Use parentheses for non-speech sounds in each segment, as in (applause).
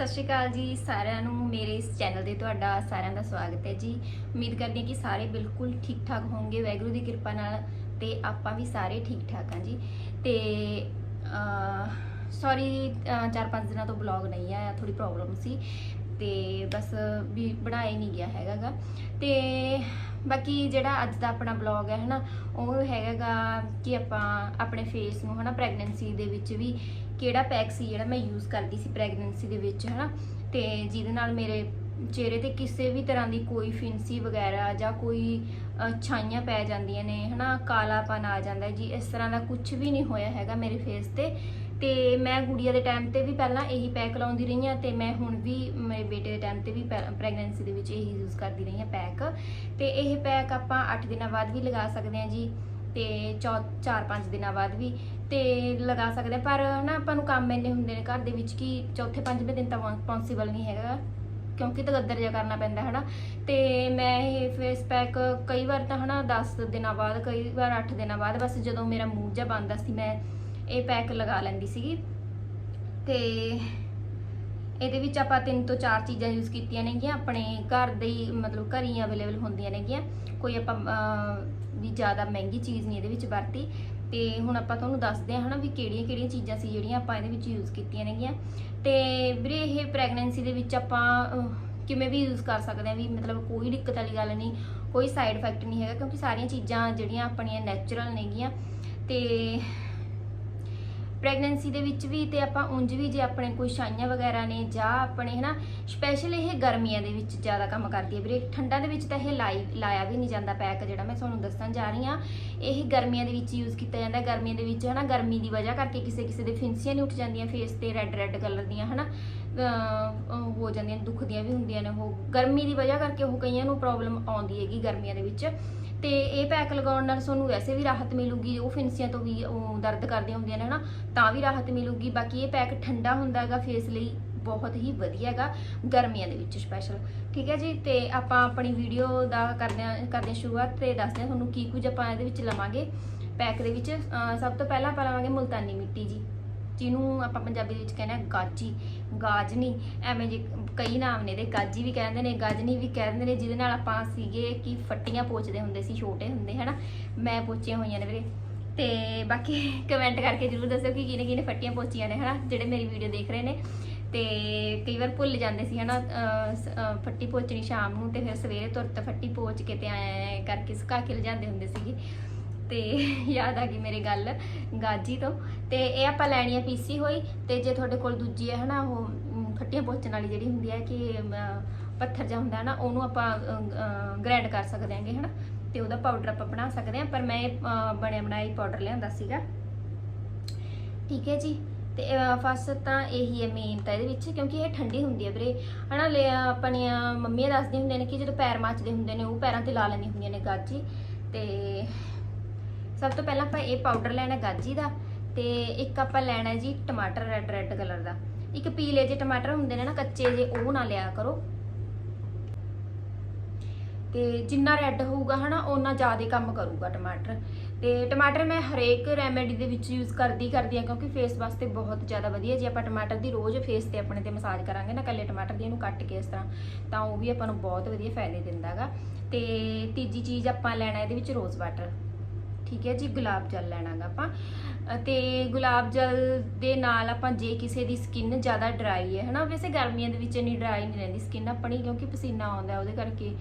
ਸਤਿ ਸ਼੍ਰੀ ਅਕਾਲ ਜੀ ਸਾਰਿਆਂ ਨੂੰ। ਮੇਰੇ ਇਸ ਚੈਨਲ ਤੇ ਤੁਹਾਡਾ ਸਾਰਿਆਂ ਦਾ ਸਵਾਗਤ ਹੈ ਜੀ। ਉਮੀਦ ਕਰਦੀ ਹਾਂ ਕਿ ਸਾਰੇ ਬਿਲਕੁਲ ਠੀਕ ਠਾਕ ਹੋਣਗੇ। ਵੈਗਰੂ ਦੀ ਕਿਰਪਾ ਨਾਲ ਤੇ ਆਪਾਂ ਵੀ ਸਾਰੇ ਠੀਕ ਠਾਕ ਹਾਂ ਜੀ। ਤੇ ਸੌਰੀ ਚਾਰ ਪੰਜ ਦਿਨਾਂ ਤੋਂ ਬਲੌਗ ਨਹੀਂ ਆਇਆ ਥੋੜੀ ਪ੍ਰੋਬਲਮ ਸੀ। ਤੇ ਬਸ ਵੀ ਬਣਾਇਆ ਨਹੀਂ ਗਿਆ ਹੈਗਾਗਾ। ਤੇ ਬਾਕੀ ਜਿਹੜਾ ਅੱਜ ਦਾ ਆਪਣਾ ਬਲੌਗ ਹੈ ਹਨਾ, ਉਹ ਹੈਗਾਗਾ ਕਿ ਆਪਾਂ ਆਪਣੇ ਫੇਸ ਨੂੰ ਹਨਾ ਪ੍ਰੈਗਨੈਂਸੀ ਦੇ ਵਿੱਚ ਵੀ ਕਿਹੜਾ ਪੈਕ ਸੀ ਜਿਹੜਾ ਮੈਂ ਯੂਜ਼ ਕਰਦੀ ਸੀ ਪ੍ਰੈਗਨੈਂਸੀ ਦੇ ਵਿੱਚ, ਹਨਾ? ਤੇ ਜਿਹਦੇ ਨਾਲ ਮੇਰੇ ਚਿਹਰੇ ਤੇ ਕਿਸੇ ਵੀ ਤਰ੍ਹਾਂ ਦੀ ਕੋਈ ਫਿੰਸੀ ਵਗੈਰਾ ਜਾਂ ਕੋਈ ਛਾਈਆਂ ਪੈ ਜਾਂਦੀਆਂ ਨੇ, ਹਨਾ? ਕਾਲਾਪਨ ਆ ਜਾਂਦਾ ਜੀ, ਇਸ ਤਰ੍ਹਾਂ ਦਾ ਕੁਝ ਵੀ ਨਹੀਂ ਹੋਇਆ ਹੈਗਾ ਮੇਰੇ ਫੇਸ ਤੇ। ਤੇ ਮੈਂ ਗੁੜੀਆ ਦੇ ਟਾਈਮ ਤੇ ਵੀ ਪਹਿਲਾਂ ਇਹੀ ਪੈਕ ਲਾਉਂਦੀ ਰਹੀ ਹਾਂ ਤੇ ਮੈਂ ਹੁਣ ਵੀ ਮੇਰੇ ਬੇਟੇ ਦੇ ਟਾਈਮ ਤੇ ਵੀ ਪ੍ਰੈਗਨੈਂਸੀ ਦੇ ਵਿੱਚ ਇਹੀ ਯੂਜ਼ ਕਰਦੀ ਰਹੀ ਹਾਂ ਪੈਕ। ਤੇ ਇਹ ਪੈਕ ਆਪਾਂ 8 ਦਿਨਾਂ ਬਾਅਦ ਵੀ ਲਗਾ ਸਕਦੇ ਹਾਂ ਜੀ। ਤੇ 4-5 ਦਿਨਾਂ ਬਾਅਦ ਵੀ ਤੇ ਲਗਾ ਸਕਦੇ ਹਾਂ। ਪਰ ਨਾ ਆਪਾਂ ਨੂੰ ਕੰਮ ਇੰਨੇ ਹੁੰਦੇ ਨੇ ਘਰ ਦੇ ਵਿੱਚ ਕਿ ਚੌਥੇ ਪੰਜਵੇਂ ਦਿਨ ਤਾਂ ਪੋਸੀਬਲ ਨਹੀਂ ਹੈਗਾ। ਕਿਉਂਕਿ ਤਗੱਦਰ ਜਿਹਾ ਕਰਨਾ ਪੈਂਦਾ, ਹਨਾ। ਤੇ ਮੈਂ ਇਹ ਫੇਸ ਪੈਕ ਕਈ ਵਾਰ ਤਾਂ, ਹਨਾ 10 ਦਿਨਾਂ ਬਾਅਦ, ਕਈ ਵਾਰ 8 ਦਿਨਾਂ ਬਾਅਦ, ਬਸ ਜਦੋਂ ਮੇਰਾ ਮੂੰਹ ਜਿਹਾ ਬੰਦਾ ਸੀ, ਮੈਂ ਇਹ ਪੈਕ ਲਗਾ ਲੈਂਦੀ ਸੀਗੀ। ਤੇ ਇਹਦੇ ਵਿੱਚ ਆਪਾਂ ਤਿੰਨ ਤੋਂ ਚਾਰ ਚੀਜ਼ਾਂ ਯੂਜ਼ ਕੀਤੀਆਂ ਨੇਗੀਆਂ। ਆਪਣੇ ਘਰ ਦੇ ਹੀ, ਮਤਲਬ ਘਰ ਹੀ ਅਵੇਲੇਬਲ ਹੁੰਦੀਆਂ ਨੇਗੀਆਂ। ਕੋਈ ਆਪਾਂ ਵੀ ਜ਼ਿਆਦਾ ਮਹਿੰਗੀ ਚੀਜ਼ ਨਹੀਂ ਇਹਦੇ ਵਿੱਚ ਵਰਤੀ। ਤੇ ਹੁਣ ਆਪਾਂ ਤੁਹਾਨੂੰ ਦੱਸਦੇ ਹਾਂ ਹਨਾ ਵੀ ਕਿਹੜੀਆਂ ਕਿਹੜੀਆਂ ਚੀਜ਼ਾਂ ਸੀ ਜਿਹੜੀਆਂ ਆਪਾਂ ਇਹਦੇ ਵਿੱਚ ਯੂਜ਼ ਕੀਤੀਆਂ ਨੇਗੀਆਂ। ਤੇ ਵੀਰੇ ਇਹ ਪ੍ਰੈਗਨੈਂਸੀ ਦੇ ਵਿੱਚ ਆਪਾਂ ਕਿਵੇਂ ਵੀ ਯੂਜ਼ ਕਰ ਸਕਦੇ ਹਾਂ ਵੀ ਮਤਲਬ ਕੋਈ ਦਿੱਕਤ ਵਾਲੀ ਗੱਲ ਨਹੀਂ, ਕੋਈ ਸਾਈਡ ਇਫੈਕਟ ਨਹੀਂ ਹੈਗਾ ਕਿਉਂਕਿ ਸਾਰੀਆਂ ਚੀਜ਼ਾਂ ਜਿਹੜੀਆਂ ਆਪਣੀਆਂ ਨੈਚੁਰਲ ਨੇਗੀਆਂ। ਤੇ ਪ੍ਰੈਗਨੈਂਸੀ ਦੇ ਵਿੱਚ ਵੀ ਤੇ ਆਪਾਂ ਉਂਝ ਵੀ ਜੇ ਆਪਣੇ ਕੋਈ ਛਾਈਆਂ ਵਗੈਰਾ ਨੇ ਜਾਂ ਆਪਣੇ, ਹਨਾ ਸਪੈਸ਼ਲ ਇਹ ਗਰਮੀਆਂ ਦੇ ਵਿੱਚ ਜ਼ਿਆਦਾ ਕੰਮ ਕਰਦੀ ਹੈ ਵੀਰੇ। ਠੰਡਾਂ ਦੇ ਵਿੱਚ ਤਾਂ ਇਹ ਲਾਈ, ਲਾਇਆ ਵੀ ਨਹੀਂ ਜਾਂਦਾ ਪੈਕ ਜਿਹੜਾ ਮੈਂ ਤੁਹਾਨੂੰ ਦੱਸਣ ਜਾ ਰਹੀ ਹਾਂ। ਇਹ ਗਰਮੀਆਂ ਦੇ ਵਿੱਚ ਯੂਜ਼ ਕੀਤਾ ਜਾਂਦਾ। ਗਰਮੀਆਂ ਦੇ ਵਿੱਚ, ਹਨਾ, ਗਰਮੀ ਦੀ ਵਜ੍ਹਾ ਕਰਕੇ ਕਿਸੇ ਕਿਸੇ ਦੇ ਫਿੰਸੀਆਂ ਨਹੀਂ ਉੱਠ ਜਾਂਦੀਆਂ ਫੇਸ ਤੇ ਰੈੱਡ ਰੈੱਡ ਕਲਰ ਦੀਆਂ, ਹਨਾ, ਅਹ ਹੋ ਜਾਂਦੀਆਂ, ਦੁਖਦੀਆਂ ਵੀ ਹੁੰਦੀਆਂ ਨੇ ਉਹ। ਗਰਮੀ ਦੀ ਵਜ੍ਹਾ ਕਰਕੇ ਉਹ ਕਈਆਂ ਨੂੰ ਪ੍ਰੋਬਲਮ ਆਉਂਦੀ ਹੈਗੀ ਗਰਮੀਆਂ ਦੇ ਵਿੱਚ। ਤੇ ਇਹ ਪੈਕ ਲਗਾਉਣ ਨਾਲ ਤੁਹਾਨੂੰ ਵੈਸੇ ਵੀ ਰਾਹਤ ਮਿਲੂਗੀ, ਉਹ ਫਿੰਸੀਆਂ ਤੋਂ ਵੀ ਉਹ ਦਰਦ ਕਰਦੀਆਂ ਹੁੰਦੀਆਂ ਨੇ ਹਨਾ, ਤਾਂ ਵੀ ਰਾਹਤ ਮਿਲੂਗੀ। ਬਾਕੀ ਇਹ ਪੈਕ ਠੰਡਾ ਹੁੰਦਾ ਹੈਗਾ ਫੇਸ ਲਈ ਬਹੁਤ ਹੀ ਵਧੀਆ ਹੈਗਾ, ਗਰਮੀਆਂ ਦੇ ਵਿੱਚ ਸਪੈਸ਼ਲ ਠੀਕ ਹੈ ਜੀ, ਤੇ ਆਪਾਂ ਆਪਣੀ ਵੀਡੀਓ ਦਾ ਕਰਦੇ ਹਾਂ, ਕਰਦੇ ਸ਼ੁਰੂਆਤ ਤੇ ਦੱਸਦੇ ਹਾਂ ਤੁਹਾਨੂੰ ਕੀ ਕੁਝ ਆਪਾਂ ਇਹਦੇ ਵਿੱਚ ਲਵਾਂਗੇ। ਪੈਕ ਦੇ ਵਿੱਚ ਸਭ ਤੋਂ ਪਹਿਲਾਂ ਆਪਾਂ ਲਵਾਂਗੇ ਮੁਲਤਾਨੀ ਮਿੱਟੀ ਜੀ, ਜਿਹਨੂੰ ਆਪਾਂ ਪੰਜਾਬੀ ਦੇ ਵਿੱਚ ਕਹਿੰਦੇ ਆ ਗਾਜੀ। ਗਾਜਨੀ, ਐਵੇਂ ਜੇ ਕਈ ਨਾਮ ਨੇ, ਇਹਦੇ ਗਾਜੀ ਵੀ ਕਹਿੰਦੇ ਨੇ, ਗਾਜਨੀ ਵੀ ਕਹਿੰਦੇ ਨੇ, ਜਿਹਦੇ ਨਾਲ ਆਪਾਂ ਸੀਗੇ ਕਿ ਫੱਟੀਆਂ ਪੋਚਦੇ ਹੁੰਦੇ ਸੀ, ਛੋਟੇ ਹੁੰਦੇ, ਹਨਾ? ਮੈਂ ਪੋਚੀਆਂ ਹੋਈਆਂ ਨੇ ਵੀਰੇ। ਤੇ ਬਾਕੀ (laughs) ਕਮੈਂਟ ਕਰਕੇ ਜਰੂਰ ਦੱਸਿਓ ਕਿ ਕਿਹਨੇ ਕਿਹਨੇ ਫੱਟੀਆਂ ਪੋਚੀਆਂ ਨੇ, ਹਨਾ? ਜਿਹੜੇ ਮੇਰੀ ਵੀਡੀਓ ਦੇਖ ਰਹੇ ਨੇ। ਤੇ ਕਈ ਵਾਰ ਭੁੱਲ ਜਾਂਦੇ ਸੀ, ਹਨਾ? ਅਹ ਫੱਟੀ ਪੋਚਣੀ ਸ਼ਾਮ ਨੂੰ ਤੇ ਫਿਰ ਸਵੇਰੇ ਤੁਰਤ ਫੱਟੀ ਪੋਚ ਕੇ ਤੇ ਐ ਕਰਕੇ ਸੁਕਾ ਕੇ ਲਿਜਾਂਦੇ ਹੁੰਦੇ ਸੀਗੇ। ਤੇ (laughs) ਯਾਦ ਆ ਗਈ ਮੇਰੇ ਗੱਲ ਗਾਜੀ ਤੋਂ। ਤੇ ਇਹ ਆਪਾਂ ਲੈਣੀ ਆ ਪੀਸੀ ਹੋਈ ਤੇ ਜੇ ਤੁਹਾਡੇ ਕੋਲ ਦੂਜੀ ਹੈ ਹਨਾ ਉਹ ਅਮ, ਫੱਟੀਆਂ ਪੋਚਣ ਵਾਲੀ ਜਿਹੜੀ ਹੁੰਦੀ ਹੈ ਕਿ ਪੱਥਰ ਜਿਹਾ ਹੁੰਦਾ ਨਾ ਉਹਨੂੰ ਆਪਾਂ ਗ੍ਰਾਈਂਡ ਕਰ ਸਕਦੇ ਆਂਗੇ ਹਨਾ। ਤੇ ਉਹਦਾ ਪਾਊਡਰ ਆਪਾਂ ਬਣਾ ਸਕਦੇ ਹਾਂ ਪਰ ਮੈਂ ਇਹ ਅ, ਬਣਿਆ ਬਣਾਈ ਪਾਊਡਰ ਲਿਆਂਦਾ ਸੀਗਾ। ਠੀਕ ਹੈ ਜੀ। ਤੇ ਫਸਟ ਤਾਂ ਇਹੀ ਹੈ ਮੇਨ ਤਾਂ ਇਹਦੇ ਵਿੱਚ ਕਿਉਂਕਿ ਇਹ ਠੰਡੀ ਹੁੰਦੀ ਹੈ ਵੀਰੇ। ਹਨਾ ਲੈ ਆਪਣੀਆਂ ਮੰਮੀਆਂ ਦੱਸਦੀਆਂ ਹੁੰਦੀਆਂ ਨੇ ਕਿ ਜਦੋਂ ਪੈਰ ਮੱਚਦੇ ਹੁੰਦੇ ਨੇ ਉਹ ਪੈਰਾਂ ਤੇ ਲਾ ਲੈਂਦੀਆਂ ਹੁੰਦੀਆਂ ਨੇ ਗਾਜੀ। ਤੇ ਸਭ ਤੋਂ ਪਹਿਲਾਂ ਆਪਾਂ ਇਹ ਪਾਊਡਰ ਲੈਣਾ ਗਾਜੀ ਦਾ ਤੇ ਇੱਕ ਆਪਾਂ ਲੈਣਾ ਜੀ ਟਮਾਟਰ ਰੈੱਡ ਰੈੱਡ ਕਲਰ ਦਾ। ਇੱਕ ਪੀਲੇ ਜੇ ਟਮਾਟਰ ਹੁੰਦੇ ਨੇ ਨਾ, ਕੱਚੇ ਜੇ ਉਹ ਨਾ ਲਿਆ ਕਰੋ। ਤੇ ਜਿੰਨਾ ਰੈੱਡ ਹੋਊਗਾ ਹਨਾ ਉਹਨਾਂ ਜ਼ਿਆਦਾ ਕੰਮ ਕਰੂਗਾ ਟਮਾਟਰ। ਤੇ ਟਮਾਟਰ ਮੈਂ ਹਰੇਕ ਰੈਮੇਡੀ ਦੇ ਵਿੱਚ ਯੂਜ਼ ਕਰਦੀ ਕਰਦੀ ਆ ਕਿਉਂਕਿ ਫੇਸ ਵਾਸਤੇ ਬਹੁਤ ਜ਼ਿਆਦਾ ਵਧੀਆ। ਜੇ ਆਪਾਂ ਟਮਾਟਰ ਦੀ ਰੋਜ਼ ਫੇਸ ਤੇ ਆਪਣੇ ਤੇ ਮਸਾਜ ਕਰਾਂਗੇ ਨਾ ਕੱਲੇ ਟਮਾਟਰ ਦੀ ਇਹਨੂੰ ਕੱਟ ਕੇ ਇਸ ਤਰ੍ਹਾਂ, ਤਾਂ ਉਹ ਵੀ ਆਪਾਂ ਨੂੰ ਬਹੁਤ ਵਧੀਆ ਫਾਇਦੇ ਦਿੰਦਾਗਾ ਤੇ ਤੀਜੀ ਚੀਜ਼ ਆਪਾਂ ਲੈਣਾ ਇਹਦੇ ਵਿੱਚ ਰੋਜ਼ ਵਾਟਰ ਠੀਕ ਹੈ ਜੀ ਗੁਲਾਬ ਜਲ ਲੈਣਾਗਾ ਆਪਾਂ। ਅ, ਤੇ ਗੁਲਾਬ ਜਲ ਦੇ ਨਾਲ ਆਪਾਂ ਜੇ ਕਿਸੇ ਦੀ ਸਕਿਨ ਜ਼ਿਆਦਾ ਡਰਾਈ ਹੈ ਹਨਾ? ਵੈਸੇ ਗਰਮੀਆਂ ਦੇ ਵਿੱਚ ਇੰਨੀ ਡਰਾਈ ਨਹੀਂ ਰਹਿੰਦੀ ਸਕਿਨ ਆਪਣੀ ਕਿਉਂਕਿ ਪਸੀਨਾ ਆਉਂਦਾ ਉਹਦੇ ਕਰਕੇ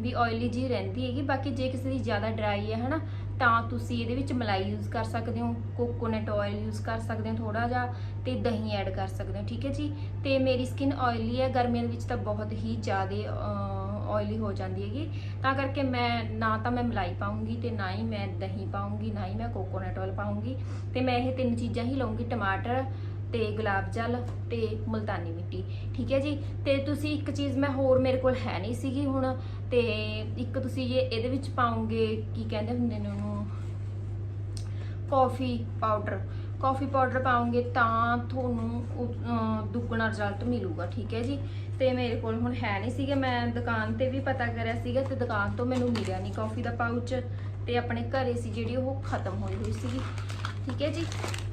ਵੀ ਆਇਲੀ ਜੀ ਰਹਿੰਦੀ ਹੈਗੀ। ਬਾਕੀ ਜੇ ਕਿਸੇ ਦੀ ਜ਼ਿਆਦਾ ਡਰਾਈ ਹੈ ਹਨਾ ਤਾਂ ਤੁਸੀਂ ਇਹਦੇ ਵਿੱਚ ਮਲਾਈ ਯੂਜ਼ ਕਰ ਸਕਦੇ ਹੋ ਕੋਕੋਨਟ ਆਇਲ ਯੂਜ਼ ਕਰ ਸਕਦੇ ਹੋ ਥੋੜਾ ਜਿਹਾ ਤੇ ਦਹੀਂ ਐਡ ਕਰ ਸਕਦੇ ਹੋ ਠੀਕ ਹੈ ਜੀ? ਤੇ ਮੇਰੀ ਸਕਿਨ ਆਇਲੀ ਹੈ ਗਰਮੀਆਂ ਦੇ ਵਿੱਚ ਤਾਂ ਬਹੁਤ ਹੀ ਜ਼ਿਆਦਾ ਆਇਲੀ ਹੋ ਜਾਂਦੀ ਹੈਗੀ, ਤਾਂ ਕਰਕੇ ਮੈਂ ਨਾ ਤਾਂ ਮੈਂ ਮਲਾਈ ਪਾਉਂਗੀ ਤੇ ਨਾ ਹੀ ਮੈਂ ਦਹੀਂ ਪਾਉਂਗੀ, ਨਾ ਹੀ ਮੈਂ ਕੋਕੋਨਟ ਆਇਲ ਪਾਉਂਗੀ ਤੇ ਮੈਂ ਇਹ ਤਿੰਨ ਚੀਜ਼ਾਂ ਹੀ ਲਵਾਂਗੀ ਟਮਾਟਰ ਤੇ ਗੁਲਾਬ ਜਲ ਤੇ ਮੁਲਤਾਨੀ ਮਿੱਟੀ, ਠੀਕ ਹੈ ਜੀ? ਤੇ ਤੁਸੀਂ ਇੱਕ ਚੀਜ਼ ਮੈਂ ਹੋਰ ਮੇਰੇ ਕੋਲ ਹੈ ਨਹੀਂ ਸੀਗੀ ਹੁਣ, ਤੇ ਇੱਕ ਤੁਸੀਂ ਜੇ ਇਹਦੇ ਵਿੱਚ ਪਾਉਂਗੇ, ਕੀ ਕਹਿੰਦੇ ਹੁੰਦੇ ਨੇ ਉਹਨੂੰ? ਕਾਫੀ ਪਾਊਡਰ ਕਾਫੀ ਪਾਊਡਰ ਪਾਉਂਗੇ ਤਾਂ ਤੁਹਾਨੂੰ ਦੁੱਗਣਾ ਰਿਜ਼ਲਟ ਮਿਲੂਗਾ, ਠੀਕ ਹੈ ਜੀ? ਤੇ ਮੇਰੇ ਕੋਲ ਹੁਣ ਹੈ ਨਹੀਂ ਸੀਗਾ, ਮੈਂ ਦੁਕਾਨ ਤੇ ਵੀ ਪਤਾ ਕਰਿਆ ਸੀਗਾ ਤੇ ਦੁਕਾਨ ਤੋਂ ਮੈਨੂੰ ਮਿਲਿਆ ਨਹੀਂ ਕਾਫੀ ਦਾ ਪਾਊਚ ਤੇ ਆਪਣੇ ਘਰੇ ਸੀ ਜਿਹੜੀ ਉਹ ਖਤਮ ਹੋਈ ਹੋਈ ਸੀਗੀ, ਠੀਕ ਹੈ ਜੀ?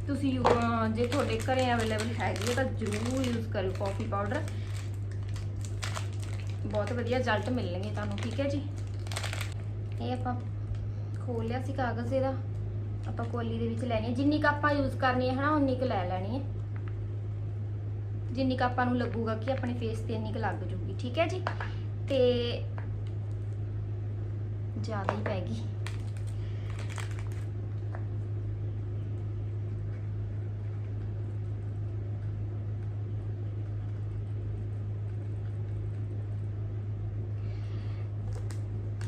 ਤੁਸੀਂ ਯੂ- ਜੇ ਤੁਹਾਡੇ ਘਰੇ ਅਵੇਲੇਬਲ ਹੈਗੀ ਹੈ ਤਾਂ ਜ਼ਰੂਰ ਯੂਜ਼ ਕਰੋ ਕਾਫੀ ਪਾਊਡਰ ਬਹੁਤ ਵਧੀਆ ਰਿਜ਼ਲਟ ਮਿਲਣਗੇ ਤੁਹਾਨੂੰ, ਠੀਕ ਹੈ ਜੀ? ਇਹ ਆਪਾਂ ਖੋਲ ਲਿਆ ਸੀ ਕਾਗਜ਼ ਇਹਦਾ। ਆਪਾਂ ਕੋਲੀ ਦੇ ਵਿੱਚ ਲੈਣੀ ਹੈ। ਜਿੰਨੀ ਕੁ ਆਪਾਂ ਯੂਜ਼ ਕਰਨੀ ਹੈ ਹਨਾ, ਉਨੀ ਕੁ ਲੈ ਲੈਣੀ ਹੈ। ਜਿੰਨੀ ਕੁ ਆਪਾਂ ਨੂੰ ਲੱਗੂਗਾ ਕਿ ਆਪਣੇ ਫੇਸ ਤੇ ਇੰਨੀ ਕੁ ਲੱਗ ਜੂਗੀ, ਠੀਕ ਹੈ ਜੀ? ਤੇ ਜ਼ਿਆਦਾ ਹੀ ਪੈ ਗਈ।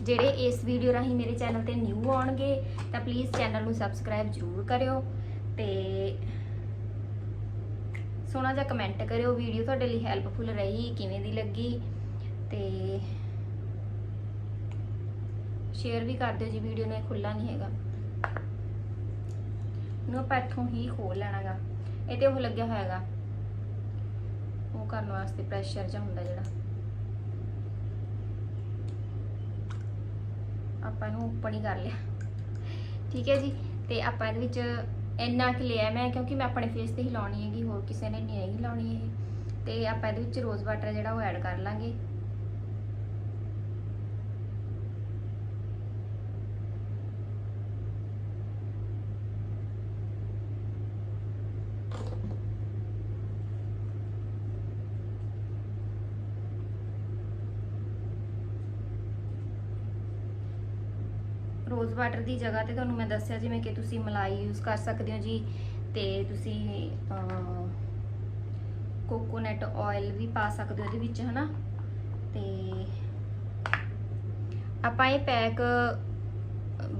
ਜਿਹੜੇ ਇਸ ਵੀਡੀਓ ਰਾਹੀਂ ਮੇਰੇ ਚੈਨਲ ਤੇ ਨਿਊ ਆਉਣਗੇ, ਤਾਂ ਪਲੀਜ਼ ਚੈਨਲ ਨੂੰ ਸਬਸਕ੍ਰਾਈਬ ਜ਼ਰੂਰ ਕਰਿਓ ਤੇ ਸੋਹਣਾ ਜਿਹਾ ਕਮੈਂਟ ਕਰਿਓ ਵੀਡੀਓ ਤੁਹਾਡੇ ਲਈ ਹੈਲਪਫੁਲ ਰਹੀ, ਕਿਵੇਂ ਦੀ ਲੱਗੀ ਤੇ ਸ਼ੇਅਰ ਵੀ ਕਰ ਦਿਓ ਜੀ ਵੀਡੀਓ ਨੇ ਖੁੱਲਾ ਨਹੀਂ ਹੈਗਾ। ਨੂੰ ਆਪਾਂ ਇੱਥੋਂ ਹੀ ਖੋਲ ਲੈਣਾਗਾ। ਇਹ ਤੇ ਉਹ ਲੱਗਿਆ ਹੋਇਆਗਾ। ਉਹ ਕਰਨ ਵਾਸਤੇ ਪ੍ਰੈਸ਼ਰ ਜਿਹਾ ਹੁੰਦਾ ਜਿਹੜਾ। ਆਪਾਂ ਇਹਨੂੰ ਓਪਨ ਹੀ ਕਰ ਲਿਆ। ਠੀਕ ਹੈ ਜੀ? ਤੇ ਆਪਾਂ ਇਹਦੇ ਵਿੱਚ ਇੰਨਾ ਕਿ ਲਿਆ ਮੈਂ, ਕਿਉਂਕਿ ਮੈਂ ਆਪਣੇ ਫੇਸ ਤੇ ਹੀ ਲਾਉਣੀ ਹੈਗੀ, ਹੋਰ ਕਿਸੇ ਨੇ ਨਹੀਂ ਹੈਗੀ ਲਾਉਣੀ ਇਹ। ਤੇ ਆਪਾਂ ਇਹਦੇ ਵਿੱਚ ਰੋਜ਼ ਵਾਟਰ ਜਿਹੜਾ ਉਹ ਐਡ ਕਰ ਲਾਂਗੇ। ਰੋਜ਼ ਵਾਟਰ ਦੀ ਜਗ੍ਹਾ ਤੇ ਤੁਹਾਨੂੰ ਮੈਂ ਦੱਸਿਆ ਜਿਵੇਂ ਕਿ ਤੁਸੀਂ ਮਲਾਈ ਯੂਜ਼ ਕਰ ਸਕਦੇ ਹੋ ਜੀ ਤੇ ਤੁਸੀਂ ਕੋਕੋਨਟ ਆਇਲ ਵੀ ਪਾ ਸਕਦੇ ਹੋ ਇਹਦੇ ਵਿੱਚ, ਹਨਾ? ਤੇ ਆਪਾਂ ਇਹ ਪੈਕ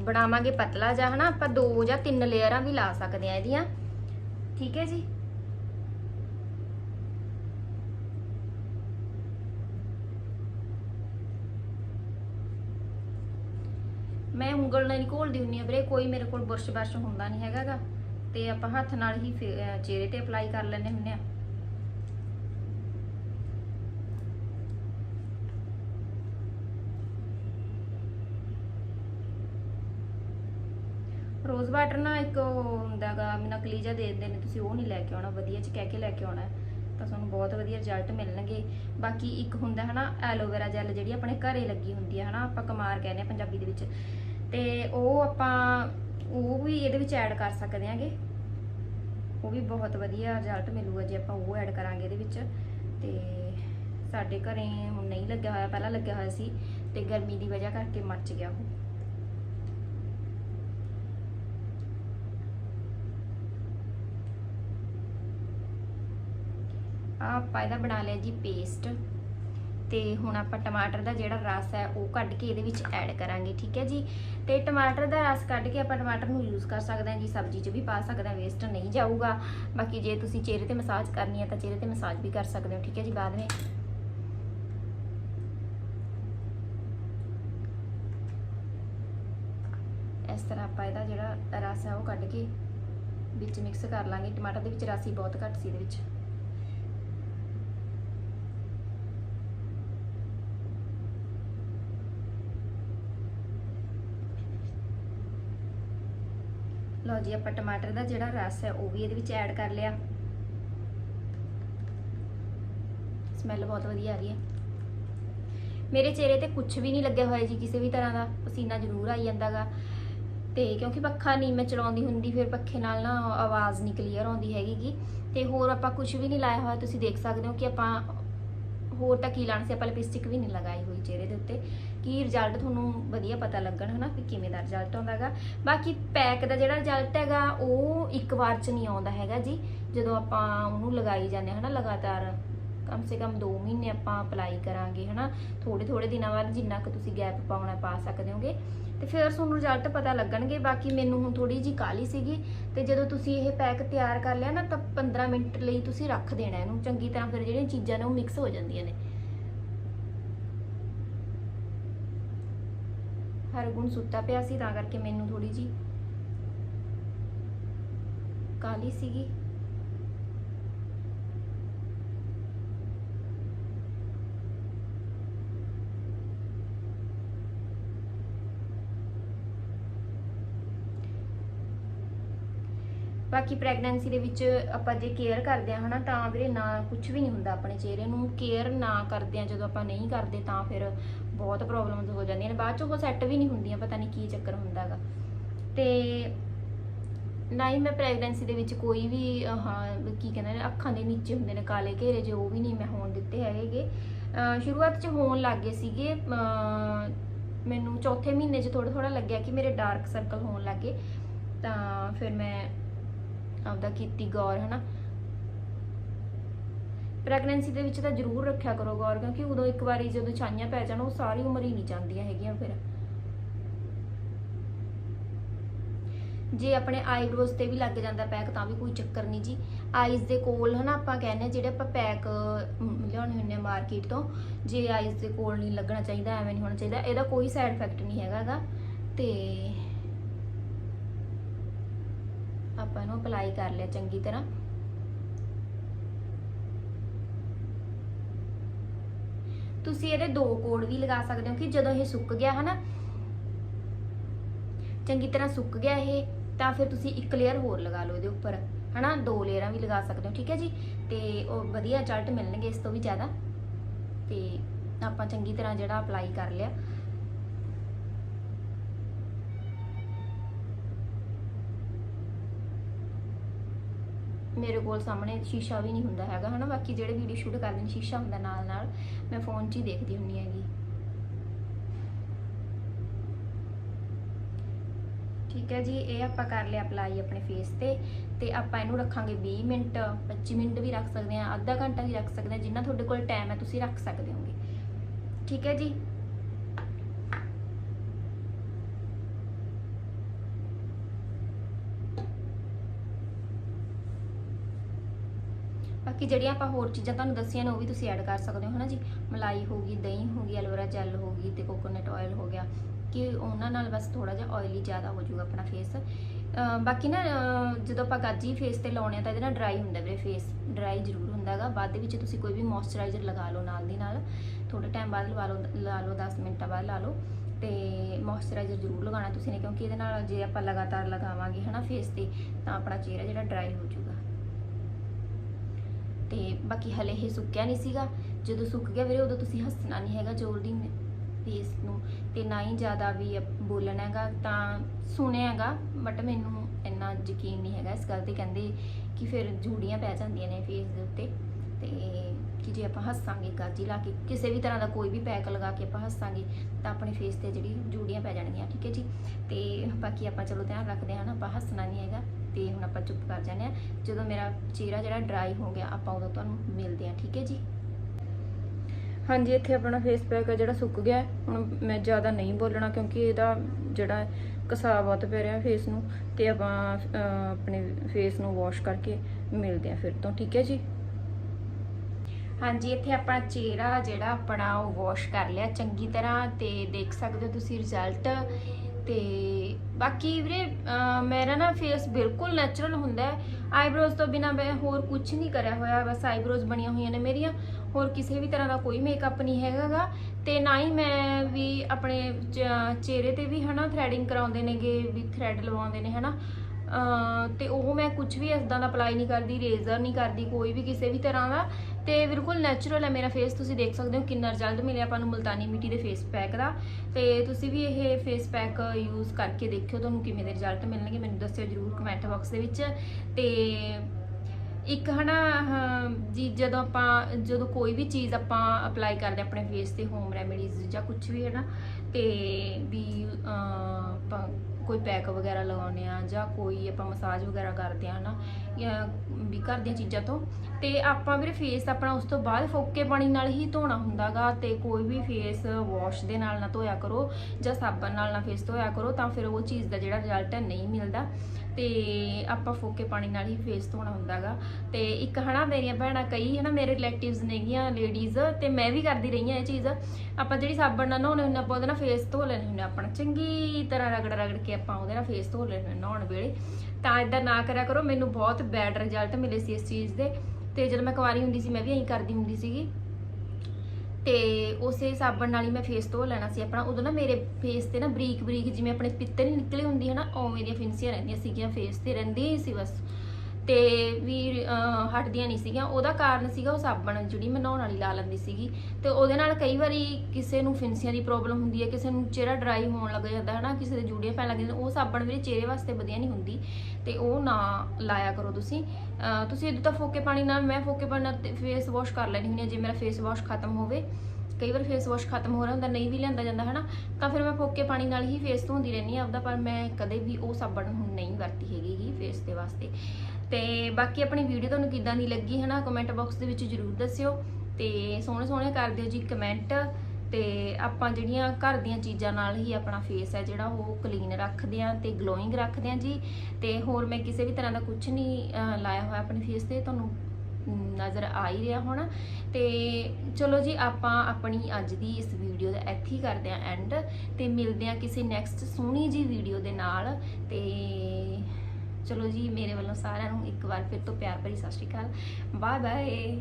ਬਣਾਵਾਂਗੇ ਪਤਲਾ ਜਿਹਾ, ਹਨਾ? ਆਪਾਂ ਦੋ ਜਾਂ ਤਿੰਨ ਲੇਅਰਾਂ ਵੀ ਲਾ ਸਕਦੇ ਆ ਇਹਦੀਆਂ। ਠੀਕ ਹੈ ਜੀ? ਮੈਂ ਉਂਗਲ ਨਾਲ ਹੀ ਘੋਲਦੀ ਹੁੰਨੀ ਆ ਵੀਰੇ, ਕੋਈ ਮੇਰੇ ਕੋਲ ਬੁਰਸ਼ ਬਰਸ਼ ਹੁੰਦਾ ਨਹੀਂ ਹੈਗਾਗਾ ਤੇ ਆਪਾਂ ਹੱਥ ਨਾਲ ਹੀ ਚਿਹਰੇ ਤੇ ਅਪਲਾਈ ਕਰ ਲੈਂਦੇ ਹੁੰਨੇ ਆ ਰੋਜ਼ ਵਾਟਰ ਨਾ ਇੱਕ ਉਹ ਹੁੰਦਾਗਾ ਨਕਲੀ ਕਲੀਜਾ ਦੇ ਦਿੰਦੇ ਨੇ, ਤੁਸੀਂ ਉਹ ਨਹੀਂ ਲੈ ਕੇ ਆਉਣਾ, ਵਧੀਆ ਚ ਕਹਿ ਕੇ ਲੈ ਕੇ ਆਉਣਾ ਤਾਂ ਤੁਹਾਨੂੰ ਬਹੁਤ ਵਧੀਆ ਰਿਜ਼ਲਟ ਮਿਲਣਗੇ। ਬਾਕੀ ਇੱਕ ਹੁੰਦਾ ਹਨਾ, ਐਲੋਵੇਰਾ ਜੈਲ ਜਿਹੜੀ ਆਪਣੇ ਘਰੇ ਲੱਗੀ ਹੁੰਦੀ ਹੈ ਹਨਾ, ਆਪਾਂ ਕਮਾਰ ਕਹਿੰਦੇ ਆ ਪੰਜਾਬੀ ਦੇ ਵਿੱਚ। ਤੇ ਉਹ ਆਪਾਂ, ਉਹ ਵੀ ਇਹਦੇ ਵਿੱਚ ਐਡ ਕਰ ਸਕਦੇ ਆਂਗੇ। ਉਹ ਵੀ ਬਹੁਤ ਵਧੀਆ ਰਿਜ਼ਲਟ ਮਿਲੂਗਾ ਜੇ ਆਪਾਂ ਉਹ ਐਡ ਕਰਾਂਗੇ ਇਹਦੇ ਵਿੱਚ। ਤੇ ਸਾਡੇ ਘਰੇ ਹੁਣ ਨਹੀਂ ਲੱਗਿਆ ਹੋਇਆ, ਪਹਿਲਾਂ ਲੱਗਿਆ ਹੋਇਆ ਸੀ ਤੇ ਗਰਮੀ ਦੀ ਵਜ੍ਹਾ ਕਰਕੇ ਮੱਚ ਗਿਆ ਉਹ। ਆਪਾਂ ਇਹਦਾ ਬਣਾ ਲਿਆ ਜੀ ਪੇਸਟ ਤੇ ਹੁਣ ਆਪਾਂ ਟਮਾਟਰ ਦਾ ਜਿਹੜਾ ਰਸ ਹੈ ਉਹ ਕੱਢ ਕੇ ਇਹਦੇ ਵਿੱਚ ਐਡ ਕਰਾਂਗੇ, ਠੀਕ ਹੈ ਜੀ? ਤੇ ਟਮਾਟਰ ਦਾ ਰਸ ਕੱਢ ਕੇ ਆਪਾਂ ਟਮਾਟਰ ਨੂੰ ਯੂਜ਼ ਕਰ ਸਕਦੇ ਹਾਂ ਜੀ, ਸਬਜ਼ੀ 'ਚ ਵੀ ਪਾ ਸਕਦੇ ਹਾਂ ਵੇਸਟ ਨਹੀਂ ਜਾਊਗਾ। ਬਾਕੀ ਜੇ ਤੁਸੀਂ ਚਿਹਰੇ ਤੇ ਮਸਾਜ ਕਰਨੀ ਹੈ ਤਾਂ ਚਿਹਰੇ ਤੇ ਮਸਾਜ ਵੀ ਕਰ ਸਕਦੇ ਹੋ, ਠੀਕ ਹੈ ਜੀ, ਬਾਅਦ ਵਿੱਚ। ਇਸ ਤਰ੍ਹਾਂ ਆਪਾਂ ਇਹਦਾ ਜਿਹੜਾ ਰਸ ਹੈ ਉਹ ਕੱਢ ਕੇ ਵਿੱਚ ਮਿਕਸ ਕਰ ਲਾਂਗੇ। ਟਮਾਟਰ ਦੇ ਵਿੱਚ ਰਸ ਹੀ ਬਹੁਤ ਘੱਟ ਸੀ ਇਹਦੇ ਵਿੱਚ। ਲਓ ਜੀ, ਆਪਾਂ ਟਮਾਟਰ ਦਾ ਜਿਹੜਾ ਰਸ ਹੈ, ਉਹ ਵੀ ਇਹਦੇ ਵਿੱਚ ਐਡ ਕਰ ਲਿਆ। ਸਮੈਲ ਬਹੁਤ ਵਧੀਆ ਆ ਰਹੀ ਹੈ। ਮੇਰੇ ਚਿਹਰੇ ਤੇ ਕੁਝ ਵੀ ਨਹੀਂ ਲੱਗਿਆ ਹੋਇਆ ਜੀ ਕਿਸੇ ਵੀ ਤਰ੍ਹਾਂ ਦਾ। ਪਸੀਨਾ ਜ਼ਰੂਰ ਆਈ ਜਾਂਦਾਗਾ ਤੇ ਕਿਉਂਕਿ ਪੱਖਾ ਨਹੀਂ ਮੈਂ ਚਲਾਉਂਦੀ ਹੁੰਦੀ, ਫਿਰ ਪੱਖੇ ਨਾਲ ਨਾ ਆਵਾਜ਼ ਨਹੀਂ ਕਲੀਅਰ ਆਉਂਦੀ ਹੈਗੀ ਤੇ ਹੋਰ ਆਪਾਂ ਕੁਝ ਵੀ ਨਹੀਂ ਲਾਇਆ ਹੋਇਆ, ਤੁਸੀਂ ਦੇਖ ਸਕਦੇ ਹੋ ਕਿ ਆਪਾਂ ਹੋਰ ਤਾਂ ਕੀ ਲਾਣਾ ਸੀ? ਆਪਾਂ ਲਿਪਸਟਿਕ ਵੀ ਨਹੀਂ ਲਗਾਈ ਹੋਈ ਚਿਹਰੇ ਦੇ ਉੱਤੇ। ਕੀ ਰਿਜ਼ਲਟ ਤੁਹਾਨੂੰ ਵਧੀਆ ਪਤਾ ਲੱਗਣ, ਹਨਾ ਕਿ ਕਿਵੇਂ ਦਾ ਰਿਜ਼ਲਟ ਆਉਂਦਾਗਾ? ਬਾਕੀ ਪੈਕ ਦਾ ਜਿਹੜਾ ਰਿਜ਼ਲਟ ਹੈਗਾ, ਉਹ ਇੱਕ ਵਾਰ ਚ ਨਹੀਂ ਆਉਂਦਾ ਹੈਗਾ ਜੀ। ਜਦੋਂ ਆਪਾਂ ਉਹਨੂੰ ਲਗਾਈ ਜਾਂਦੇ ਹਾਂ, ਹਨਾ, ਲਗਾਤਾਰ। ਕਮ ਸੇ ਕਮ 2 ਮਹੀਨੇ ਆਪਾਂ ਅਪਲਾਈ ਕਰਾਂਗੇ, ਹਨਾ? ਥੋੜੇ ਥੋੜੇ ਦਿਨਾਂ ਬਾਅਦ ਜਿੰਨਾ ਕੁ ਤੁਸੀਂ ਗੈਪ ਪਾਉਣਾ ਪਾ ਸਕਦੇ ਹੋਗੇ। ਤੇ ਫਿਰ ਤੁਹਾਨੂੰ ਰਿਜ਼ਲਟ ਪਤਾ ਲੱਗਣਗੇ, ਬਾਕੀ ਮੈਨੂੰ ਹੁਣ ਥੋੜੀ ਜੀ ਕਾਲੀ ਸੀਗੀ ਤੇ ਜਦੋਂ ਤੁਸੀਂ ਇਹ ਪੈਕ ਤਿਆਰ ਕਰ ਲਿਆ ਨਾ, ਤਾਂ 15 ਮਿੰਟ ਲਈ ਤੁਸੀਂ ਰੱਖ ਦੇਣਾ ਇਹਨੂੰ। ਚੰਗੀ ਤਰ੍ਹਾਂ ਫਿਰ ਜਿਹੜੀਆਂ ਚੀਜ਼ਾਂ ਨੇ ਉਹ ਮਿਕਸ ਹੋ ਜਾਂਦੀਆਂ ਨੇ। ਹਰ ਗੁਣ ਸੁੱਤਾ ਪਿਆ ਸੀ, ਤਾਂ ਕਰਕੇ ਮੈਨੂੰ ਥੋੜੀ ਜੀ ਕਾਲੀ ਸੀਗੀ। ਬਾਕੀ ਪ੍ਰੈਗਨੈਂਸੀ ਦੇ ਵਿੱਚ ਆਪਾਂ ਜੇ ਕੇਅਰ ਕਰਦੇ ਆ ਹਨਾ, ਤਾਂ ਵੀਰੇ ਨਾ ਕੁਝ ਵੀ ਨਹੀਂ ਹੁੰਦਾ ਆਪਣੇ ਚਿਹਰੇ ਨੂੰ। ਕੇਅਰ ਨਾ ਕਰਦੇ ਆ, ਜਦੋਂ ਆਪਾਂ ਨਹੀਂ ਕਰਦੇ ਤਾਂ ਫਿਰ ਬਹੁਤ ਪ੍ਰੋਬਲਮਸ ਹੋ ਜਾਂਦੀਆਂ ਨੇ। ਬਾਅਦ ਚ ਉਹ ਸੈੱਟ ਵੀ ਨਹੀਂ ਹੁੰਦੀਆਂ, ਪਤਾ ਨਹੀਂ ਕੀ ਚੱਕਰ ਹੁੰਦਾਗਾ ਤੇ ਨਾ ਹੀ ਮੈਂ ਪ੍ਰੈਗਨੈਂਸੀ ਦੇ ਵਿੱਚ ਕੋਈ ਵੀ ਹਾਂ, ਕੀ ਕਹਿੰਦੇ ਨੇ, ਅੱਖਾਂ ਦੇ ਨੀਚੇ ਹੁੰਦੇ ਨੇ, ਕਾਲੇ ਘੇਰੇ ਜੇ ਉਹ ਵੀ ਨਹੀਂ ਮੈਂ ਹੋਣ ਦਿੱਤੇ ਹੈਗੇ। ਸ਼ੁਰੂਆਤ 'ਚ ਹੋਣ ਲੱਗ ਗਏ ਸੀਗੇ ਮੈਨੂੰ ਚੌਥੇ ਮਹੀਨੇ 'ਚ ਥੋੜਾ ਥੋੜਾ ਲੱਗਿਆ ਕਿ ਮੇਰੇ ਡਾਰਕ ਸਰਕਲ ਹੋਣ ਲੱਗੇ ਤਾਂ ਫਿਰ ਮੈਂ ਆਪਦਾ ਕੀਤੀ ਗੌਰ, ਹਨਾ? ਪ੍ਰੈਗਨੈਂਸੀ ਦੇ ਵਿੱਚ ਤਾਂ ਜ਼ਰੂਰ ਰੱਖਿਆ ਕਰੋ ਗੌਰ, ਕਿਉਂਕਿ ਉਦੋਂ ਇੱਕ ਵਾਰੀ ਜਦੋਂ ਛਾਈਆਂ ਪੈ ਜਾਣ, ਉਹ ਸਾਰੀ ਉਮਰ ਹੀ ਨਹੀਂ ਜਾਂਦੀਆਂ ਹੈਗੀਆਂ ਫਿਰ। ਜੇ ਆਪਣੇ ਆਈਬ੍ਰੋਜ਼ ਤੇ ਵੀ ਲੱਗ ਜਾਂਦਾ ਪੈਕ, ਤਾਂ ਵੀ ਕੋਈ ਚੱਕਰ ਨਹੀਂ ਜੀ। ਆਈਜ਼ ਦੇ ਕੋਲ, ਹਨਾ, ਆਪਾਂ ਕਹਿੰਦੇ ਜਿਹੜੇ ਆਪਾਂ ਪੈਕ ਲਿਆਉਣੇ ਹੁੰਦੇ ਆ ਮਾਰਕੀਟ ਤੋਂ, ਜੇ ਆਈਜ਼ ਦੇ ਕੋਲ ਨਹੀਂ ਲੱਗਣਾ ਚਾਹੀਦਾ, ਐਵੇਂ ਨਹੀਂ ਹੋਣਾ ਚਾਹੀਦਾ, ਇਹਦਾ ਕੋਈ ਸਾਈਡ ਇਫੈਕਟ ਨਹੀਂ ਹੈਗਾਗਾ ਤੇ ਆਪਾਂ ਇਹਨੂੰ ਅਪਲਾਈ ਕਰ ਲਿਆ ਚੰਗੀ ਤਰ੍ਹਾਂ। ਤੁਸੀਂ ਇਹਦੇ ਦੋ ਕੋਡ ਵੀ ਲਗਾ ਸਕਦੇ ਹੋ ਕਿ ਜਦੋਂ ਇਹ ਸੁੱਕ ਗਿਆ, ਹਨਾ? ਚੰਗੀ ਤਰ੍ਹਾਂ ਸੁੱਕ ਗਿਆ ਇਹ, ਤਾਂ ਫਿਰ ਤੁਸੀਂ ਇੱਕ ਲੇਅਰ ਹੋਰ ਲਗਾ ਲਓ ਇਹਦੇ ਉੱਪਰ, ਹਨਾ? ਦੋ ਲੇਅਰਾਂ ਵੀ ਲਗਾ ਸਕਦੇ ਹੋ, ਠੀਕ ਹੈ ਜੀ? ਤੇ ਉਹ ਵਧੀਆ ਰਿਜ਼ਲਟ ਮਿਲਣਗੇ ਇਸ ਤੋਂ ਵੀ ਜ਼ਿਆਦਾ। ਤੇ ਆਪਾਂ ਚੰਗੀ ਤਰ੍ਹਾਂ ਜਿਹੜਾ ਅਪਲਾਈ ਕਰ ਲਿਆ। ਮੇਰੇ ਕੋਲ ਸਾਹਮਣੇ ਸ਼ੀਸ਼ਾ ਵੀ ਨਹੀਂ ਹੁੰਦਾ ਹੈਗਾ, ਹਨਾ? ਬਾਕੀ ਜਿਹੜੇ ਵੀਡੀਓ ਸ਼ੂਟ ਕਰਦੇ ਨੇ, ਸ਼ੀਸ਼ਾ ਹੁੰਦਾ ਨਾਲ ਨਾਲ ਮੈਂ ਫੋਨ 'ਚ ਹੀ ਦੇਖਦੀ ਹੁੰਨੀ ਹੈਗੀ। ਠੀਕ ਹੈ ਜੀ, ਇਹ ਆਪਾਂ ਕਰ ਲਿਆ ਅਪਲਾਈ ਆਪਣੇ ਫੇਸ ਤੇ ਤੇ ਆਪਾਂ ਇਹਨੂੰ ਰੱਖਾਂਗੇ 20 ਮਿੰਟ 25 ਮਿੰਟ ਵੀ ਰੱਖ ਸਕਦੇ ਆ ਅੱਧਾ ਘੰਟਾ ਵੀ ਰੱਖ ਸਕਦੇ ਆ ਜਿੰਨਾ ਤੁਹਾਡੇ ਕੋਲ ਟਾਈਮ ਹੈ, ਤੁਸੀਂ ਰੱਖ ਸਕਦੇ ਹੋਗੇ। ਠੀਕ ਹੈ ਜੀ? ਬਾਕੀ ਜਿਹੜੀਆਂ ਆਪਾਂ ਹੋਰ ਚੀਜ਼ਾਂ ਤੁਹਾਨੂੰ ਦੱਸੀਆਂ ਨੇ ਉਹ ਵੀ ਤੁਸੀਂ ਐਡ ਕਰ ਸਕਦੇ ਹੋ, ਹਨਾ ਜੀ? ਮਲਾਈ ਹੋਗੀ ਦਹੀਂ ਹੋਗੀ ਐਲੋਵੇਰਾ ਜੈਲ ਹੋਗੀ ਤੇ ਕੋਕੋਨਟ ਆਇਲ ਹੋ ਗਿਆ, ਕਿ ਉਹਨਾਂ ਨਾਲ ਬਸ ਥੋੜਾ ਜਿਹਾ ਆਇਲੀ ਜ਼ਿਆਦਾ ਹੋ ਜਾਊਗਾ ਆਪਣਾ ਫੇਸ ਬਾਕੀ ਨਾ ਜਦੋਂ ਆਪਾਂ ਗਾਜੀ ਫੇਸ ਤੇ ਲਾਉਣੇ ਆ ਤਾਂ ਇਹਦੇ ਨਾਲ ਡਰਾਈ ਹੁੰਦਾ ਵੀਰੇ ਫੇਸ ਡਰਾਈ ਜ਼ਰੂਰ ਹੁੰਦਾਗਾ ਬਾਅਦ ਦੇ ਵਿੱਚ ਤੁਸੀਂ ਕੋਈ ਵੀ ਮੋਇਸਚਰਾਈਜ਼ਰ ਲਗਾ ਲਓ ਨਾਲ ਦੀ ਨਾਲ। ਥੋੜੇ ਟਾਈਮ ਬਾਅਦ ਲਵਾ ਲਓ, ਲਾ ਲਓ 10 ਮਿੰਟਾਂ ਬਾਅਦ ਲਾ ਲਓ ਤੇ ਮੋਇਸਚਰਾਈਜ਼ਰ ਜ਼ਰੂਰ ਲਗਾਉਣਾ ਤੁਸੀਂ ਨੇ, ਕਿਉਂਕਿ ਇਹਦੇ ਨਾਲ ਜੇ ਆਪਾਂ ਲਗਾਤਾਰ ਲਗਾਵਾਂਗੇ ਹਨਾ ਫੇਸ ਤੇ, ਤਾਂ ਆਪਣਾ ਚਿਹਰਾ ਜਿਹੜਾ ਡਰਾਈ ਹੋ ਜਾਊਗਾ। ਤੇ ਬਾਕੀ ਹਲੇ ਇਹ ਸੁੱਕਿਆ ਨਹੀਂ ਸੀਗਾ। ਜਦੋਂ ਸੁੱਕ ਗਿਆ ਵੀਰੇ, ਉਦੋਂ ਤੁਸੀਂ ਹੱਸਣਾ ਨਹੀਂ ਹੈਗਾ ਜੋਰ ਦੀ ਫੇਸ ਨੂੰ ਤੇ ਨਾ ਹੀ ਜ਼ਿਆਦਾ ਵੀ ਬੋਲਣਾ ਹੈਗਾ, ਤਾਂ ਸੁਣਿਆ ਹੈਗਾ ਬਟ ਮੈਨੂੰ ਇੰਨਾ ਯਕੀਨ ਨਹੀਂ ਹੈਗਾ ਇਸ ਗੱਲ ਤੇ। ਕਹਿੰਦੇ ਕਿ ਫਿਰ ਜੂੜੀਆਂ ਪੈ ਜਾਂਦੀਆਂ ਨੇ ਫੇਸ ਦੇ ਉੱਤੇ ਤੇ ਕਿ ਜੇ ਆਪਾਂ ਹੱਸਾਂਗੇ, ਗਾਜੀ ਲਾ ਕੇ, ਕਿਸੇ ਵੀ ਤਰ੍ਹਾਂ ਦਾ ਕੋਈ ਵੀ ਪੈਕ ਲਗਾ ਕੇ ਆਪਾਂ ਹੱਸਾਂਗੇ, ਤਾਂ ਆਪਣੇ ਫੇਸ ਤੇ ਜਿਹੜੀ ਜੂੜੀਆਂ ਪੈ ਜਾਣਗੀਆਂ, ਠੀਕ ਹੈ ਜੀ? ਤੇ ਬਾਕੀ ਆਪਾਂ ਚਲੋ ਧਿਆਨ ਰੱਖਦੇ ਹਾਂ ਨਾ, ਆਪਾਂ ਹੱਸਣਾ ਨਹੀਂ ਹੈਗਾ। ਤੇ ਹੁਣ ਆਪਾਂ ਚੁੱਪ ਕਰ ਜਾਂਦੇ ਆ ਜਦੋਂ ਮੇਰਾ ਚਿਹਰਾ ਜਿਹੜਾ ਡਰਾਈ ਹੋ ਗਿਆ ਆਪਾਂ ਉਦੋਂ ਤੁਹਾਨੂੰ ਮਿਲਦੇ ਆ ਠੀਕ ਹੈ ਜੀ? ਹਾਂਜੀ ਇੱਥੇ ਆਪਣਾ ਫੇਸ ਪੈਕ ਹੈ ਜਿਹੜਾ ਸੁੱਕ ਗਿਆ। ਹੁਣ ਮੈਂ ਜ਼ਿਆਦਾ ਨਹੀਂ ਬੋਲਣਾ ਕਿਉਂਕਿ ਇਹਦਾ ਜਿਹੜਾ ਕਸਾਵ ਬਹੁਤ ਪੈ ਰਿਹਾ ਫੇਸ ਨੂੰ। ਤੇ ਆਪਾਂ ਆਪਣੇ ਫੇਸ ਨੂੰ ਵਾਸ਼ ਕਰਕੇ ਮਿਲਦੇ ਆ ਫਿਰ ਤੋਂ ਠੀਕ ਹੈ ਜੀ? ਹਾਂਜੀ ਇੱਥੇ ਆਪਣਾ ਚਿਹਰਾ ਜਿਹੜਾ ਆਪਣਾ ਉਹ ਵਾਸ਼ ਕਰ ਲਿਆ। ਚੰਗੀ ਤਰ੍ਹਾਂ ਤੇ ਦੇਖ ਸਕਦੇ ਹੋ ਤੁਸੀਂ ਰਿਜ਼ਲਟ ਤੇ ਬਾਕੀ ਵੀਰੇ ਮੇਰਾ ਨਾ ਫੇਸ ਬਿਲਕੁਲ ਨੈਚੁਰਲ ਹੁੰਦਾ ਹੈ। ਆਈਬ੍ਰੋਜ਼ ਤੋਂ ਬਿਨਾ ਮੈਂ ਹੋਰ ਕੁਝ ਨਹੀਂ ਕਰਿਆ ਹੋਇਆ, ਬਸ ਆਈਬ੍ਰੋਜ਼ ਬਣੀਆਂ ਹੋਈਆਂ ਨੇ ਮੇਰੀਆਂ। ਹੋਰ ਕਿਸੇ ਵੀ ਤਰ੍ਹਾਂ ਦਾ ਕੋਈ ਮੇਕਅਪ ਨਹੀਂ ਹੈਗਾਗਾ। ਤੇ ਨਾ ਹੀ ਮੈਂ ਵੀ ਆਪਣੇ ਚ- ਚਿਹਰੇ ਤੇ ਵੀ ਹਨਾ ਥ੍ਰੈਡਿੰਗ ਕਰਾਉਂਦੇ ਨੇਗੇ, ਵੀ ਥ੍ਰੈਡ ਲਵਾਉਂਦੇ ਨੇ ਹਨਾ। ਅਹ, ਤੇ ਉਹ ਮੈਂ ਕੁਝ ਵੀ ਇਸਦਾ ਦਾ ਅਪਲਾਈ ਨਹੀਂ ਕਰਦੀ ਰੇਜ਼ਰ ਨਹੀਂ ਕਰਦੀ, ਕੋਈ ਵੀ ਕਿਸੇ ਵੀ ਤਰ੍ਹਾਂ ਦਾ। ਤੇ ਬਿਲਕੁਲ ਨੈਚੁਰਲ ਹੈ ਮੇਰਾ ਫੇਸ ਤੁਸੀਂ ਦੇਖ ਸਕਦੇ ਹੋ ਕਿੰਨਾ ਰਿਜ਼ਲਟ ਮਿਲਿਆ ਆਪਾਂ ਨੂੰ ਮੁਲਤਾਨੀ ਮਿੱਟੀ ਦੇ ਫੇਸ ਪੈਕ ਦਾ। ਤੇ ਤੁਸੀਂ ਵੀ ਇਹ ਫੇਸ ਪੈਕ ਯੂਜ਼ ਕਰਕੇ ਦੇਖਿਓ ਤੁਹਾਨੂੰ ਕਿਵੇਂ ਦੇ ਰਿਜ਼ਲਟ ਮਿਲਣਗੇ ਮੈਨੂੰ ਦੱਸਿਓ ਜਰੂਰ ਕਮੈਂਟ ਬਾਕਸ ਦੇ ਵਿੱਚ। ਤੇ ਇੱਕ ਹਨਾ ਅਹ, ਜੀ ਜਦੋਂ ਆਪਾਂ ਜਦੋਂ ਕੋਈ ਵੀ ਚੀਜ਼ ਆਪਾਂ ਅਪਲਾਈ ਕਰਦੇ ਹਾਂ ਆਪਣੇ ਫੇਸ ਤੇ ਹੋਮ ਰੈਮੇਡੀਜ਼ ਜਾਂ ਕੁਝ ਵੀ ਹੈ ਨਾ ਤੇ ਵੀ ਆਪਾਂ ਕੋਈ ਪੈਕ ਵਗੈਰਾ ਲਗਾਉਂਦੇ ਆ ਜਾਂ ਕੋਈ ਆਪਾਂ ਮਸਾਜ ਵਗੈਰਾ ਕਰਦੇ ਆ ਨਾ ਜਾਂ ਵੀ ਘਰ ਦੀਆਂ ਚੀਜ਼ਾਂ ਤੋਂ। ਤੇ ਆਪਾਂ ਵੀਰੇ ਫੇਸ ਆਪਣਾ ਉਸ ਤੋਂ ਬਾਅਦ ਫੋਕੇ ਪਾਣੀ ਨਾਲ ਹੀ ਧੋਣਾ ਹੁੰਦਾਗਾ ਤੇ ਕੋਈ ਵੀ ਫੇਸ ਵਾਸ਼ ਦੇ ਨਾਲ ਨਾ ਧੋਇਆ ਕਰੋ ਜਾਂ ਸਾਬਣ ਨਾਲ ਨਾ ਫੇਸ ਧੋਇਆ ਕਰੋ ਤਾਂ ਫਿਰ ਉਹ ਚੀਜ਼ ਦਾ ਜਿਹੜਾ ਰਿਜ਼ਲਟ ਹੈ ਨਹੀਂ ਮਿਲਦਾ। ਤੇ ਆਪਾਂ ਫੋਕੇ ਪਾਣੀ ਨਾਲ ਹੀ ਫੇਸ ਧੋਣਾ ਹੁੰਦਾਗਾ। ਤੇ ਇੱਕ ਹਨਾ ਮੇਰੀਆਂ ਭੈਣਾਂ ਕਈ ਹਨਾ ਮੇਰੇ ਰਿਲੇਟਿਵਸ ਨੇਗੀਆਂ ਲੇਡੀਜ਼ ਤੇ ਮੈਂ ਵੀ ਕਰਦੀ ਰਹੀ ਹਾਂ ਇਹ ਚੀਜ਼। ਆਪਾਂ ਜਿਹੜੀ ਸਾਬਣ ਨਾਲ ਨਹਾਉਣੇ ਹੁੰਦੇ ਆਪਾਂ ਉਹਦੇ ਨਾਲ ਫੇਸ ਧੋ ਲੈਣੇ ਹੁੰਦੇ ਆਪਣਾ ਚੰਗੀ ਤਰ੍ਹਾਂ ਰਗੜ ਰਗੜ ਕੇ ਆਪਾਂ ਉਹਦੇ ਨਾਲ ਫੇਸ ਧੋ ਲੈਣੇ ਹੁੰਦੇ ਨਹਾਉਣ ਵੇਲੇ। ਤਾਂ ਇਦਾਂ ਨਾ ਕਰਿਆ ਕਰੋ, ਮੈਨੂੰ ਬਹੁਤ ਬੈਡ ਰਿਜ਼ਲਟ ਮਿਲੇ ਸੀ ਇਸ ਚੀਜ਼ ਦੇ। ਤੇ ਜਦੋਂ ਮੈਂ ਕੁਆਰੀ ਹੁੰਦੀ ਸੀ, ਮੈਂ ਵੀ ਐਂ ਕਰਦੀ ਹੁੰਦੀ ਸੀਗੀ। ਤੇ ਉਸੇ ਸਾਬਣ ਨਾਲ ਹੀ ਮੈਂ ਫੇਸ ਧੋ ਲੈਣਾ ਸੀ। ਆਪਣਾ ਉਦੋਂ ਨਾ ਮੇਰੇ ਫੇਸ ਤੇ ਨਾ ਬਰੀਕ ਬਰੀਕ ਜਿਵੇਂ ਆਪਣੇ ਪਿੱਤਲ ਹੀ ਨਿਕਲੇ ਹੁੰਦੀ ਹੈ ਨਾ ਉਵੇਂ ਦੀਆਂ ਫਿੰਸੀਆਂ ਰਹਿੰਦੀਆਂ ਸੀਗੀਆਂ ਫੇਸ ਤੇ ਰਹਿੰਦੀਆਂ ਹੀ ਸੀ ਬਸ। ਤੇ ਵੀ ਹਟਦੀਆਂ ਨਹੀਂ ਸੀਗੀਆਂ। ਉਹਦਾ ਕਾਰਨ ਸੀਗਾ ਉਹ ਸਾਬਣ ਜਿਹੜੀ ਮੈਂ ਨਹਾਉਣ ਵਾਲੀ ਲਾ ਲੈਂਦੀ ਸੀਗੀ। ਤੇ ਉਹਦੇ ਨਾਲ ਕਈ ਵਾਰੀ ਕਿਸੇ ਨੂੰ ਫਿੰਸੀਆਂ ਦੀ ਪ੍ਰੋਬਲਮ ਹੁੰਦੀ ਹੈ, ਕਿਸੇ ਨੂੰ ਚਿਹਰਾ ਡਰਾਈ ਹੋਣ ਲੱਗ ਜਾਂਦਾ ਹੈ ਨਾ, ਕਿਸੇ ਦੇ ਜੂੜੀਆਂ ਪੈਣ ਲੱਗ ਜਾਂਦੀਆਂ, ਉਹ ਸਾਬਣ ਵੀਰੇ ਚਿਹਰੇ ਵਾਸਤੇ ਵਧੀਆ ਨਹੀਂ ਹੁੰਦੀ। ਤੇ ਉਹ ਨਾ ਲਾਇਆ ਕਰੋ ਤੁਸੀਂ। ਤੁਸੀਂ ਇਦੋਂ ਤਾਂ ਫੋਕੇ ਪਾਣੀ ਨਾਲ, ਮੈਂ ਫੋਕੇ ਪਾਣੀ ਨਾਲ ਫੇਸ ਵਾਸ਼ ਕਰ ਲੈਣੀ ਹੁੰਦੀ ਹਾਂ, ਜੇ ਮੇਰਾ ਫੇਸ ਵਾਸ਼ ਖਤਮ ਹੋਵੇ। ਕਈ ਵਾਰ ਫੇਸ ਵਾਸ਼ ਖਤਮ ਹੋ ਰਿਹਾ ਹੁੰਦਾ ਨਹੀਂ ਵੀ ਲਿਆਂਦਾ ਜਾਂਦਾ, ਹਨਾ। ਤਾਂ ਫਿਰ ਮੈਂ ਫੋਕੇ ਪਾਣੀ ਨਾਲ ਹੀ ਫੇਸ ਧੋਂਦੀ ਰਹਿੰਦੀ ਆ ਆਪਦਾ, ਪਰ ਮੈਂ ਕਦੇ ਵੀ ਉਹ ਸਾਬਣ ਹੁਣ ਨਹੀਂ ਵਰਤੀ ਹੈਗੀ ਫੇਸ ਦੇ ਵਾਸਤੇ। ਤੇ ਬਾਕੀ ਆਪਣੀ ਵੀਡੀਓ ਤੁਹਾਨੂੰ ਕਿੱਦਾਂ ਦੀ ਲੱਗੀ ਹਨਾ ਕਮੈਂਟ ਬਾਕਸ ਦੇ ਵਿੱਚ ਜਰੂਰ ਦੱਸਿਓ। ਤੇ ਸੋਹਣੇ ਸੋਹਣੇ ਕਰ ਦਿਓ ਜੀ ਕਮੈਂਟ ਤੇ ਆਪਾਂ ਜਿਹੜੀਆਂ ਘਰ ਦੀਆਂ ਚੀਜ਼ਾਂ ਨਾਲ ਹੀ ਆਪਣਾ ਫੇਸ ਹੈ ਜਿਹੜਾ ਉਹ ਕਲੀਨ ਰੱਖਦੇ ਆ ਤੇ ਗਲੋਇੰਗ ਰੱਖਦੇ ਆ ਜੀ। ਤੇ ਹੋਰ ਮੈਂ ਕਿਸੇ ਵੀ ਤਰ੍ਹਾਂ ਦਾ ਕੁਝ ਨਹੀਂ ਲਾਇਆ ਹੋਇਆ ਆਪਣੇ ਫੇਸ ਤੇ, ਤੁਹਾਨੂੰ ਨਜ਼ਰ ਆ ਹੀ ਰਿਹਾ ਹੋਣਾ। ਤੇ ਚਲੋ ਜੀ, ਆਪਾਂ ਆਪਣੀ ਅੱਜ ਦੀ ਇਸ ਵੀਡੀਓ ਦਾ ਇੱਥੇ ਹੀ ਕਰਦੇ ਆ ਐਂਡ ਤੇ ਮਿਲਦੇ ਆ ਕਿਸੇ ਨੈਕਸਟ ਸੋਹਣੀ ਜੀ ਵੀਡੀਓ ਦੇ ਨਾਲ। ਤੇ ਚਲੋ ਜੀ, ਮੇਰੇ ਵੱਲੋਂ ਸਾਰਿਆਂ ਨੂੰ ਇੱਕ ਵਾਰ ਫਿਰ ਤੋਂ ਪਿਆਰ ਭਰੀ ਸਤਿ ਸ਼੍ਰੀ ਅਕਾਲ। Bye bye